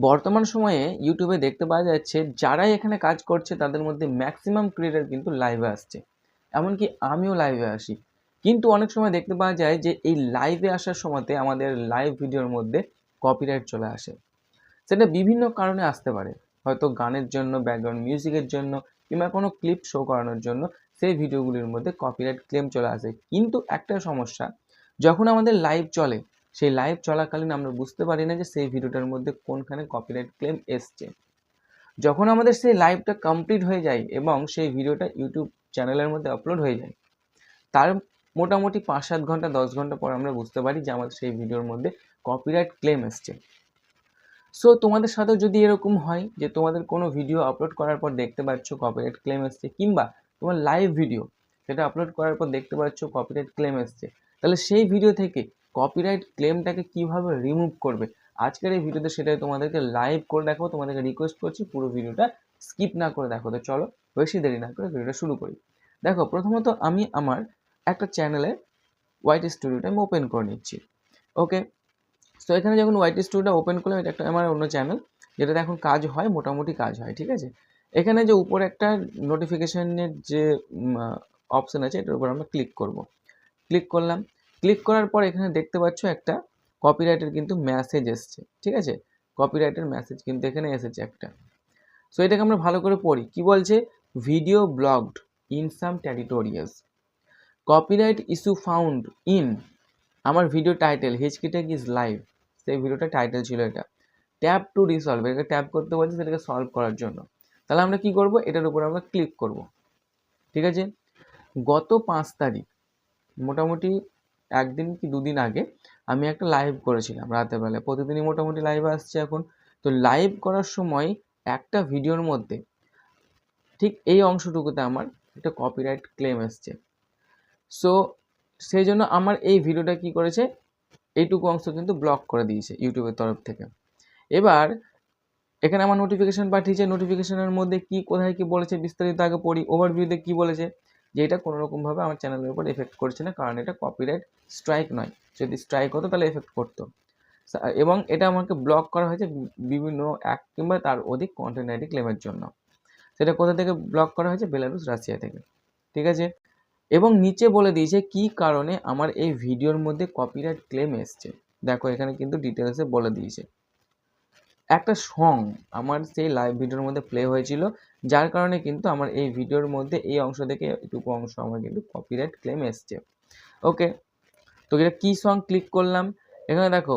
বর্তমান সময়ে ইউটিউবে দেখতে পাওয়া যাচ্ছে, যারাই এখানে কাজ করছে, তাদের মধ্যে ম্যাক্সিমাম ক্রিয়েটার কিন্তু লাইভে আসছে। এমনকি আমিও লাইভে আসি। কিন্তু অনেক সময় দেখতে পাওয়া যায় যে, এই লাইভে আসার সময়তে আমাদের লাইভ ভিডিওর মধ্যে কপিরাইট চলে আসে। সেটা বিভিন্ন কারণে আসতে পারে। হয়তো গানের জন্য ব্যাকগ্রাউন্ড মিউজিকের জন্য, কিংবা কোনো ক্লিপ শো করানোর জন্য সেই ভিডিওগুলির মধ্যে কপিরাইট ক্লেম চলে আসে। কিন্তু একটা সমস্যা, যখন আমাদের লাইভ চলে সেই লাইভ চলাকালীন আমরা বুঝতে পারি না যে সেই ভিডিওটার মধ্যে কোনখানে কপিরাইট ক্লেম এসছে। যখন আমাদের সেই লাইভটা কমপ্লিট হয়ে যায় এবং সেই ভিডিওটা ইউটিউব চ্যানেলের মধ্যে আপলোড হয়ে যায়, তার মোটামুটি পাঁচ সাত ঘণ্টা, দশ ঘণ্টা পর আমরা বুঝতে পারি যে আমাদের সেই ভিডিওর মধ্যে কপিরাইট ক্লেম এসছে। সো তোমাদের সাথেও যদি এরকম হয় যে তোমাদের কোনো ভিডিও আপলোড করার পর দেখতে পাচ্ছ কপিরাইট ক্লেম এসছে কিংবা তোমার লাইভ ভিডিও সেটা আপলোড করার পর দেখতে পাচ্ছ কপিরাইট ক্লেম এসছে, তাহলে সেই ভিডিও থেকে কপিরাইট ক্লেমটাকে কীভাবে রিমুভ করবে? আজকের এই ভিডিওতে সেটাই তোমাদেরকে লাইভ করে দেখো তোমাদেরকে রিকোয়েস্ট করছি পুরো ভিডিওটা স্কিপ না করে দেখো। তো চলো, বেশি দেরি না করে ভিডিওটা শুরু করি। দেখো, প্রথমত আমি আমার একটা চ্যানেলে হোয়াইট স্টুডিওটা আমি ওপেন করে নিচ্ছি। ওকে তো এখানে যখন হোয়াইট স্টুডিওটা ওপেন করলাম, এটা একটা আমার অন্য চ্যানেল যেটাতে এখন কাজ হয়, মোটামুটি কাজ হয়, ঠিক আছে? এখানে যে উপরে একটা নোটিফিকেশানের যে অপশান আছে, এটার উপর আমরা ক্লিক করব। ক্লিক করলাম ক্লিক করার পর এখানে দেখতে পাচ্ছ একটা কপিরাইটের কিন্তু মেসেজ এসছে, ঠিক আছে? কপিরাইটের মেসেজ কিন্তু এখানে এসেছে একটা। সো এটাকে আমরা ভালো করে পড়ি। কি বলছে? Video blocked in some territories copyright issue found in আমার ভিডিও টাইটেল হিচকিটেক ইজ লাইভ সেই ভিডিওটা টাইটেল ছিল এটা। ট্যাপ টু রিসলভ এটাকে ট্যাপ করতে বলছে সেটাকে সলভ করার জন্য। তাহলে আমরা কি করব? এটার উপর আমরা ক্লিক করব। ঠিক আছে? গত পাঁচ তারিখ, মোটামুটি একদিন কি দুদিন আগে আমি একটা লাইভ করেছিলাম রাতের বেলায়। প্রতিদিনই মোটামুটি লাইভ আসছে এখন। তো লাইভ করার সময় একটা ভিডিওর মধ্যে ঠিক এই অংশটুকুতে আমার একটা কপিরাইট ক্লেম এসছে। সো সেই জন্য আমার এই ভিডিওটা কি করেছে? এইটুকু অংশ কিন্তু ব্লক করে দিয়েছে ইউটিউবের তরফ থেকে। এবার এখানে আমার নোটিফিকেশান পাঠিয়েছে। নোটিফিকেশানের মধ্যে কি, কোথায় কি বলেছে বিস্তারিত আগে পড়ি। ওভারভিউতে কি বলেছে? যে এটা কোনো রকমভাবে আমার চ্যানেলের উপর এফেক্ট করছে না, কারণ এটা কপিরাইট স্ট্রাইক নয়। যদি স্ট্রাইক হতো তাহলে এফেক্ট করতো। এবং এটা আমাকে ব্লক করা হয়েছে বিভিন্ন এক কিংবা তার অধিক কন্টেন্ট আইডি ক্লেমের জন্য। সেটা কোথা থেকে ব্লক করা হয়েছে? বেলারুস রাশিয়া থেকে। ঠিক আছে? এবং নিচে বলে দিয়েছে কি কারণে আমার এই ভিডিওর মধ্যে কপিরাইট ক্লেম এসছে। দেখো এখানে কিন্তু ডিটেলসে বলে দিয়েছে। একটা সং আমার সেই লাইভ ভিডিওর মধ্যে প্লে হয়েছিল, যার কারণে কিন্তু আমার এই ভিডিওর মধ্যে এই অংশ থেকে এটুকু অংশ আমার কিন্তু কপিরাইট ক্লেম এসছে। ওকে তো এটা কী সং ক্লিক করলাম? এখানে দেখো,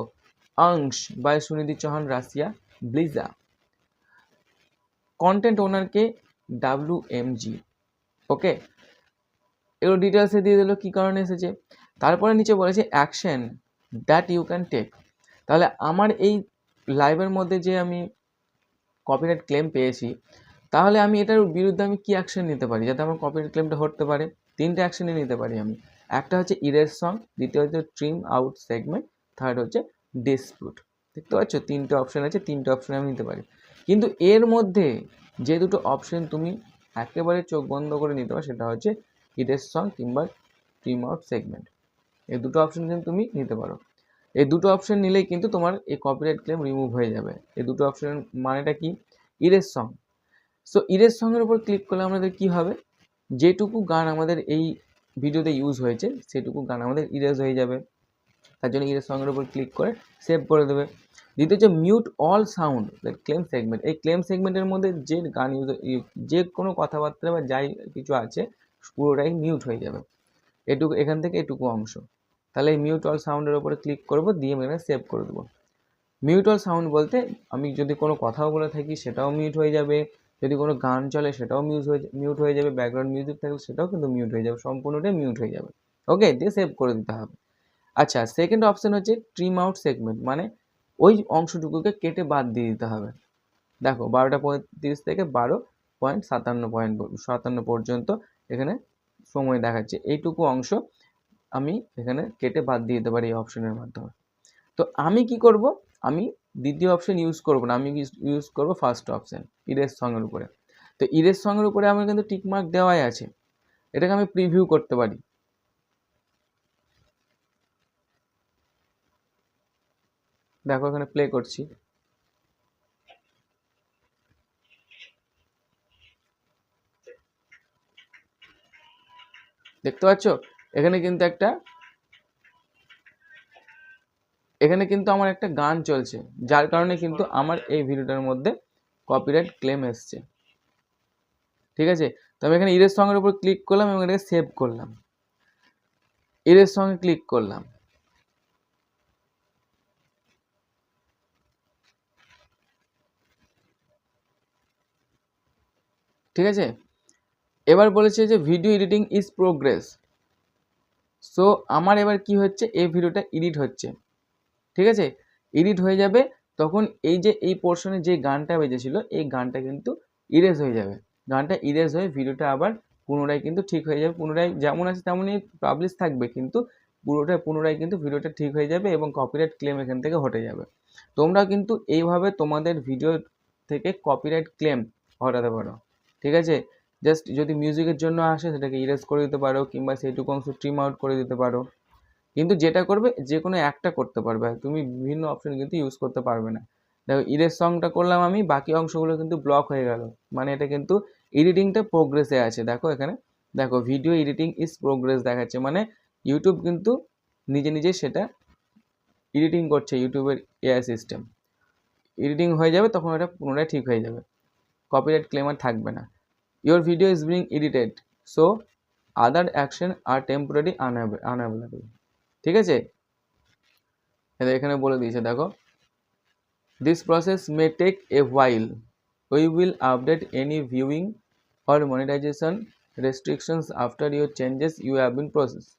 অংশ বাই সুনিধি চৌহান রাশিয়া ব্লিজা কন্টেন্ট ওনারকে ডাব্লু এম জি ওকে এগুলো ডিটেলসে দিয়ে দিল, কী কারণে এসেছে? তারপরে নিচে বলেছে action that you can take তাহলে আমার এই লাইভের মধ্যে যে আমি কপিরাইট ক্লেম পেয়েছি, তাহলে আমি এটার বিরুদ্ধে আমি কী অ্যাকশন নিতে পারি? যাতে আমার কপিরাইট ক্লেমটা হতে পারে? তিনটে অ্যাকশনই নিতে পারি আমি। একটা হচ্ছে ইরেজ সং দ্বিতীয় হচ্ছে ট্রিম আউট সেগমেন্ট থার্ড হচ্ছে ডিসপুট দেখতে পাচ্ছ? তিনটে অপশান আছে, তিনটে অপশান আমি নিতে পারি। কিন্তু এর মধ্যে যে দুটো অপশান তুমি একেবারে চোখ বন্ধ করে নিতে পারো, সেটা হচ্ছে ইরেজ সং কিংবা ট্রিম আউট সেগমেন্ট এই দুটো অপশান কিন্তু তুমি নিতে পারো। এই দুটো অপশান নিলেই কিন্তু তোমার এই কপিরাইট ক্লেম রিমুভ হয়ে যাবে। এই দুটো অপশানের মানেটা কি? ইরেজ সং সো ইরেজ সঙ্গের উপর ক্লিক করলে আমাদের কি হবে? যেটুকু গান আমাদের এই ভিডিওতে ইউজ হয়েছে, সেটুকু গান আমাদের ইরেজ হয়ে যাবে। তার জন্য ইরেজ সঙ্গের উপর ক্লিক করে সেভ করে দেবে। দ্বিতীয় হচ্ছে mute all sound claim segment এই ক্লেম সেগমেন্টের মধ্যে যে গান ইউজ যে কোনো কথাবার্তা বা যাই কিছু আছে, পুরোটাই মিউট হয়ে যাবে। এটুকু, এখান থেকে এটুকু অংশ। তাহলে এই মিউট অল সাউন্ডের উপরে ক্লিক করব, দিয়ে আমি এখানে সেভ করে দেবো। মিউট অল সাউন্ড বলতে আমি যদি কোনো কথাও বলে থাকি, সেটাও মিউট হয়ে যাবে। যদি কোনো গান চলে, সেটাও মিউজ হয়ে মিউট হয়ে যাবে। ব্যাকগ্রাউন্ড মিউজিক থাকলে সেটাও কিন্তু মিউট হয়ে যাবে। সম্পূর্ণটাই মিউট হয়ে যাবে। ওকে দিয়ে সেভ করে দিতে হবে। আচ্ছা সেকেন্ড অপশান হচ্ছে ট্রিম আউট সেগমেন্ট মানে ওই অংশটুকুকে কেটে বাদ দিয়ে দিতে হবে। দেখো, বারোটা পঁয়ত্রিশ থেকে বারো পয়েন্ট সাতান্ন পয়েন্ট সাতান্ন পর্যন্ত এখানে সময় দেখাচ্ছে। এইটুকু অংশ আমি এখানে কেটে বাদ দিয়ে দিতে পারি এই অপশনের মাধ্যমে। তো আমি কি করব? আমি দ্বিতীয় অপশন ইউজ করব না। আমি ইউজ করব ফার্স্ট অপশন ইরেস সঙ্গের উপরে। তো ইরেস সঙ্গের উপরে আমার কিন্তু টিকমার্ক দেওয়াই আছে। এটাকে আমি প্রিভিউ করতে পারি। দেখো এখানে প্লে করছি। দেখতে পাচ্ছ? এখানে কিন্তু একটা, এখানে কিন্তু আমার একটা গান চলছে, যার কারণে কিন্তু আমার এই ভিডিওটার মধ্যে কপিরাইট ক্লেম এসছে। ঠিক আছে? তো আমি এখানে ইরেজ সঙ্গের উপর ক্লিক করলাম এবং এটাকে সেভ করলাম। ইরেজ সঙ্গে ক্লিক করলাম। ঠিক আছে? এবার বলেছে যে video editing is progress so আমার এবার কি হচ্ছে? এই ভিডিওটা এডিট হচ্ছে। ঠিক আছে? এডিট হয়ে যাবে, তখন এই যে, এই পোর্শনে যে গানটা বেজেছিল, এই গানটা কিন্তু ইরেজ হয়ে যাবে। গানটা ইরেজ হয়ে ভিডিওটা আবার পুনরায় কিন্তু ঠিক হয়ে যাবে। পুনরায় যেমন আছে তেমনই পাবলিশ থাকবে, কিন্তু পুরোটা পুনরায় কিন্তু ভিডিওটা ঠিক হয়ে যাবে এবং কপিরাইট ক্লেম এখান থেকে হটে যাবে। তোমরা কিন্তু এইভাবে তোমাদের ভিডিও থেকে কপিরাইট ক্লেম হটাতে পারো। ঠিক আছে? জাস্ট যদি মিউজিকের জন্য আসে, সেটাকে ইরেজ করে দিতে পারো, কিংবা সেইটুকু অংশ ট্রিম আউট করে দিতে পারো। কিন্তু যেটা করবে, যে কোনো একটা করতে পারবে। তুমি বিভিন্ন অপশন কিন্তু ইউজ করতে পারবে না। দেখো ইরেজ সংটা করলাম আমি, বাকি অংশগুলো কিন্তু ব্লক হয়ে গেল। মানে এটা কিন্তু এডিটিংটা প্রোগ্রেসে আছে। দেখো এখানে, দেখো ভিডিও এডিটিং ইজ প্রোগ্রেস দেখাচ্ছে। মানে ইউটিউব কিন্তু নিজে নিজে সেটা এডিটিং করছে ইউটিউবের এআই সিস্টেম এডিটিং হয়ে যাবে, তখন ওটা পুনরায় ঠিক হয়ে যাবে। কপিরাইট ক্লেমার থাকবে না। Your video is being edited so other action are temporary unavailable ঠিক আছে এটা এখানে বলে দিয়েছে দেখো this process may take a while we will update any viewing or monetization restrictions after your changes you have been processed.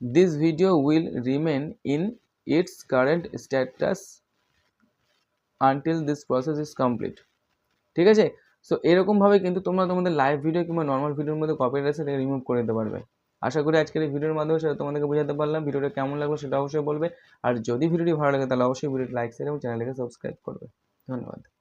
This video will remain in its current status until this process is complete. ঠিক আছে so এরকমভাবে কিন্তু তোমরা তোমাদের live video কিংবা normal ভিডিওর মধ্যে copyright সেটা রিমুভ করে দিতে পারবে। আশা করি আজকের এই ভিডিওর মাধ্যমে সেটা তোমাদেরকে বোঝাতে পারলাম ভিডিওটা কেমন লাগল সেটা অবশ্যই বলবে। আর যদি ভিডিওটি ভালো লাগে, তাহলে অবশ্যই ভিডিওটি লাইক শেয়ার এবং চ্যানেলটিকে সাবস্ক্রাইব করবে। ধন্যবাদ।